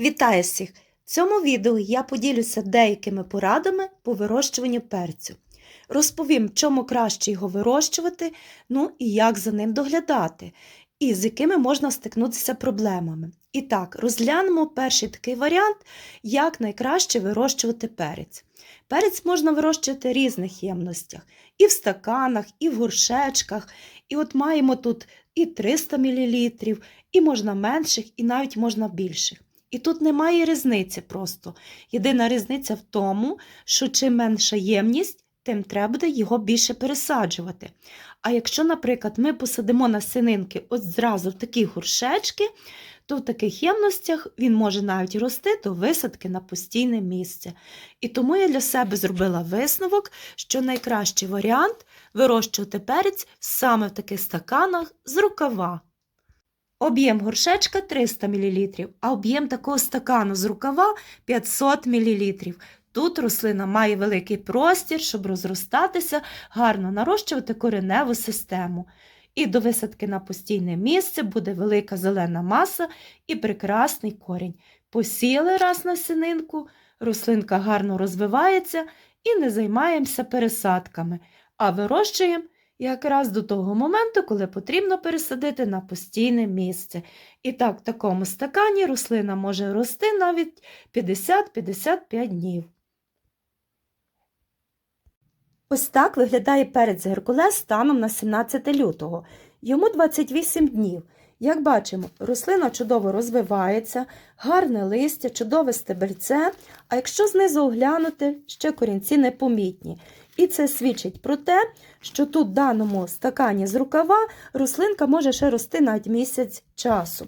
Вітаю всіх! В цьому відео я поділюся деякими порадами по вирощуванню перцю. Розповім, чому краще його вирощувати, ну і як за ним доглядати, і з якими можна стикнутися проблемами. І так, розглянемо перший такий варіант, як найкраще вирощувати перець. Перець можна вирощувати в різних ємностях, і в стаканах, і в горшечках. І от маємо тут і 300 мл, і можна менших, і навіть можна більших. І тут немає різниці просто. Єдина різниця в тому, що чим менша ємність, тим треба буде його більше пересаджувати. А якщо, наприклад, ми посадимо насінинки от зразу в такі горшечки, то в таких ємностях він може навіть рости до висадки на постійне місце. І тому я для себе зробила висновок, що найкращий варіант вирощувати перець саме в таких стаканах з рукава. Об'єм горшечка 300 мл, а об'єм такого стакану з рукава 500 мл. Тут рослина має великий простір, щоб розростатися, гарно нарощувати кореневу систему. І до висадки на постійне місце буде велика зелена маса і прекрасний корінь. Посіяли раз на сининку, рослинка гарно розвивається і не займаємося пересадками, а вирощуємо якраз до того моменту, коли потрібно пересадити на постійне місце. І так, в такому стакані рослина може рости навіть 50-55 днів. Ось так виглядає перець Геркулес станом на 17 лютого. Йому 28 днів. Як бачимо, рослина чудово розвивається, гарне листя, чудове стебельце, а якщо знизу оглянути, ще корінці непомітні. І це свідчить про те, що тут в даному стакані з рукава рослинка може ще рости навіть місяць часу.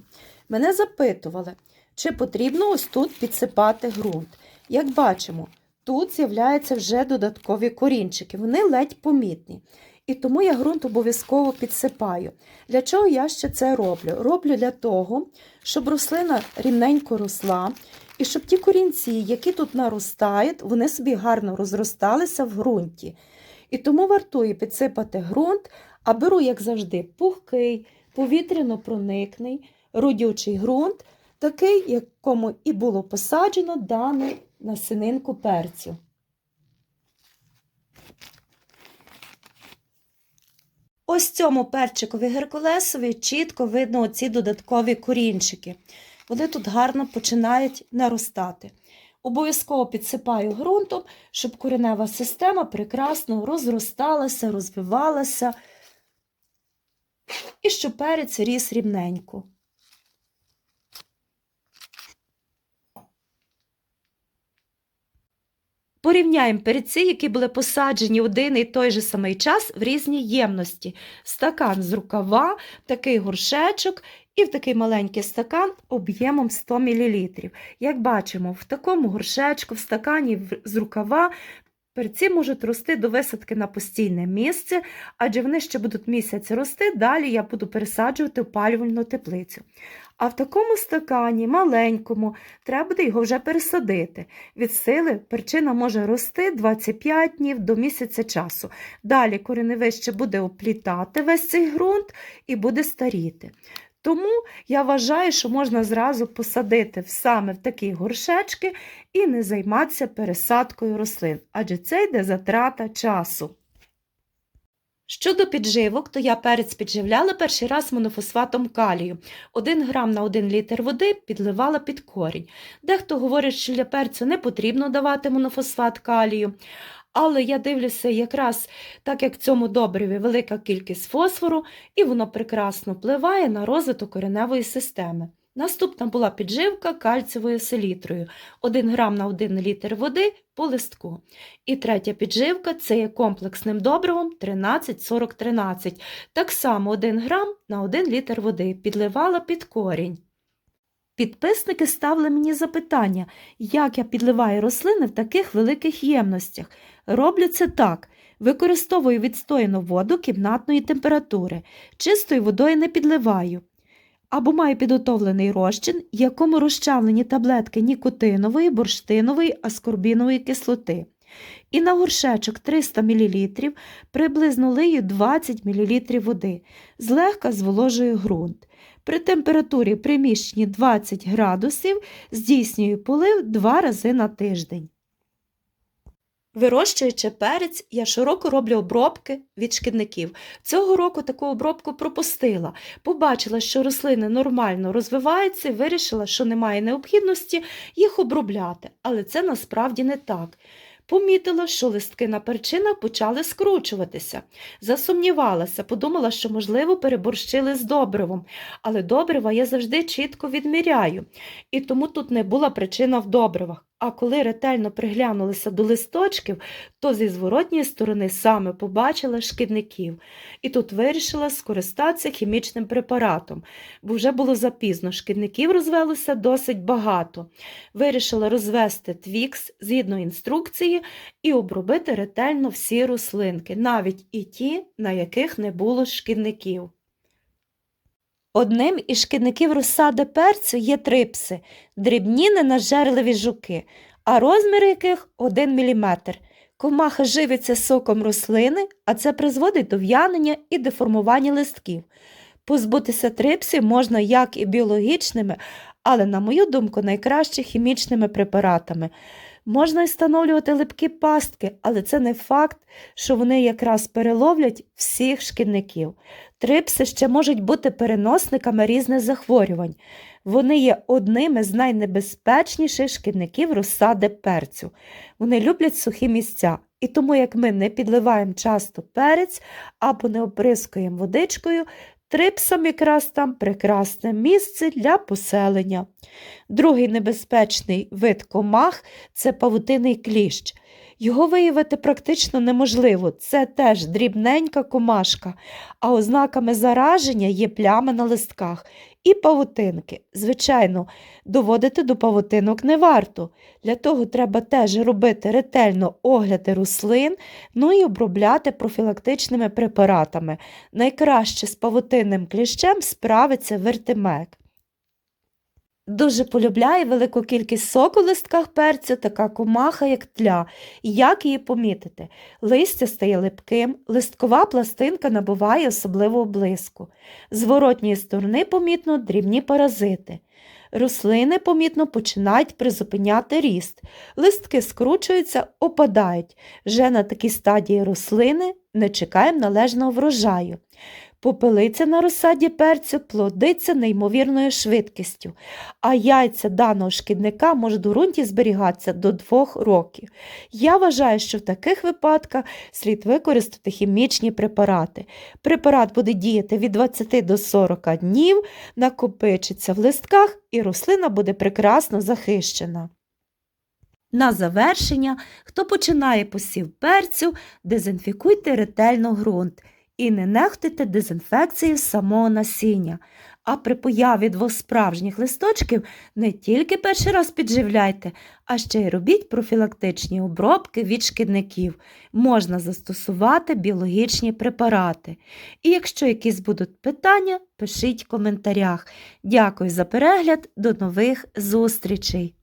Мене запитували, чи потрібно ось тут підсипати ґрунт. Як бачимо, тут з'являються вже додаткові корінчики, вони ледь помітні. І тому я ґрунт обов'язково підсипаю. Для чого я ще це роблю? Роблю для того, щоб рослина рівненько росла, і щоб ті корінці, які тут наростають, вони собі гарно розросталися в ґрунті. І тому вартує підсипати ґрунт, а беру, як завжди, пухкий, повітряно проникний, родючий ґрунт, такий, якому і було посаджено дане насінинку перцю. Ось цьому перчикові геркулесові чітко видно оці додаткові корінчики. Вони тут гарно починають наростати. Обов'язково підсипаю ґрунтом, щоб коренева система прекрасно розросталася, розвивалася і щоб перець ріс рівненько. Порівняємо перці, які були посаджені один і той же самий час в різні ємності. Стакан з рукава, такий горшечок і в такий маленький стакан об'ємом 100 мл. Як бачимо, в такому горшечку, в стакані з рукава перці можуть рости до висадки на постійне місце, адже вони ще будуть місяць рости, далі я буду пересаджувати опалювальну теплицю. А в такому стакані, маленькому, треба буде його вже пересадити. Від сили перчина може рости 25 днів до місяця часу. Далі кореневище буде оплітати весь цей ґрунт і буде старіти. Тому я вважаю, що можна зразу посадити саме в такі горшечки і не займатися пересадкою рослин, адже це йде затрата часу. Щодо підживок, то я перець підживляла перший раз монофосфатом калію. 1 грам на 1 літр води підливала під корінь. Дехто говорить, що для перцю не потрібно давати монофосфат калію. Але я дивлюся, якраз так як в цьому добриві велика кількість фосфору, і воно прекрасно впливає на розвиток кореневої системи. Наступна була підживка кальцієвою селітрою 1 грам на 1 літр води по листку. І третя підживка це є комплексним добривом 13-40-13. Так само 1 грам на 1 літр води підливала під корінь. Підписники ставили мені запитання, як я підливаю рослини в таких великих ємностях. Роблю це так. Використовую відстояну воду кімнатної температури, чистою водою не підливаю. Або маю підготовлений розчин, якому розчавлені таблетки нікотинової, бурштинової, аскорбінової кислоти. І на горшечок 300 мл приблизно лию 20 мл води, злегка зволожую ґрунт. При температурі приміщенні 20 градусів здійснюю полив два рази на тиждень. Вирощуючи перець, я широко роблю обробки від шкідників. Цього року таку обробку пропустила. Побачила, що рослини нормально розвиваються, і вирішила, що немає необхідності їх обробляти. Але це насправді не так. Помітила, що листки на перчинах почали скручуватися. Засумнівалася, подумала, що, можливо, переборщили з добривом, але добрива я завжди чітко відміряю, і тому тут не була причина в добривах. А коли ретельно приглянулася до листочків, то зі зворотньої сторони саме побачила шкідників. І тут вирішила скористатися хімічним препаратом, бо вже було запізно, шкідників розвелося досить багато. Вирішила розвести твікс згідно інструкції і обробити ретельно всі рослинки, навіть і ті, на яких не було шкідників. Одним із шкідників розсади перцю є трипси, дрібні ненажерливі жуки, а розмір яких 1 мм. Комаха живиться соком рослини, а це призводить до в'янення і деформування листків. Позбутися трипсів можна як і біологічними, але, на мою думку, найкраще хімічними препаратами. Можна й встановлювати липкі пастки, але це не факт, що вони якраз переловлять всіх шкідників. Трипси ще можуть бути переносниками різних захворювань. Вони є одними з найнебезпечніших шкідників розсади перцю. Вони люблять сухі місця, і тому, як ми не підливаємо часто перець або не оприскуємо водичкою, трипсам якраз там прекрасне місце для поселення. Другий небезпечний вид комах це павутинний кліщ. Його виявити практично неможливо, це теж дрібненька комашка, а ознаками зараження є плями на листках і павутинки. Звичайно, доводити до павутинок не варто. Для того треба теж робити ретельно огляди рослин, ну і обробляти профілактичними препаратами. Найкраще з павутинним кліщем справиться вертимек. Дуже полюбляє велику кількість соку в листках перцю така комаха, як тля. І Як її помітити? Листя стає липким, листкова пластинка набуває особливого блиску. З воротньої сторони помітно дрібні паразити. Рослини помітно починають призупиняти ріст. Листки скручуються, опадають. Вже на такій стадії рослини не чекаємо належного врожаю. Попелиця на розсаді перцю плодиться неймовірною швидкістю, а яйця даного шкідника можуть у ґрунті зберігатися до 2 років. Я вважаю, що в таких випадках слід використати хімічні препарати. Препарат буде діяти від 20 до 40 днів, накопичиться в листках і рослина буде прекрасно захищена. На завершення, хто починає посів перцю, дезінфікуйте ретельно ґрунт і не нехтуйте дезінфекцією самого насіння. А при появі двох справжніх листочків не тільки перший раз підживляйте, а ще й робіть профілактичні обробки від шкідників. Можна застосувати біологічні препарати. І якщо якісь будуть питання, пишіть в коментарях. Дякую за перегляд, до нових зустрічей!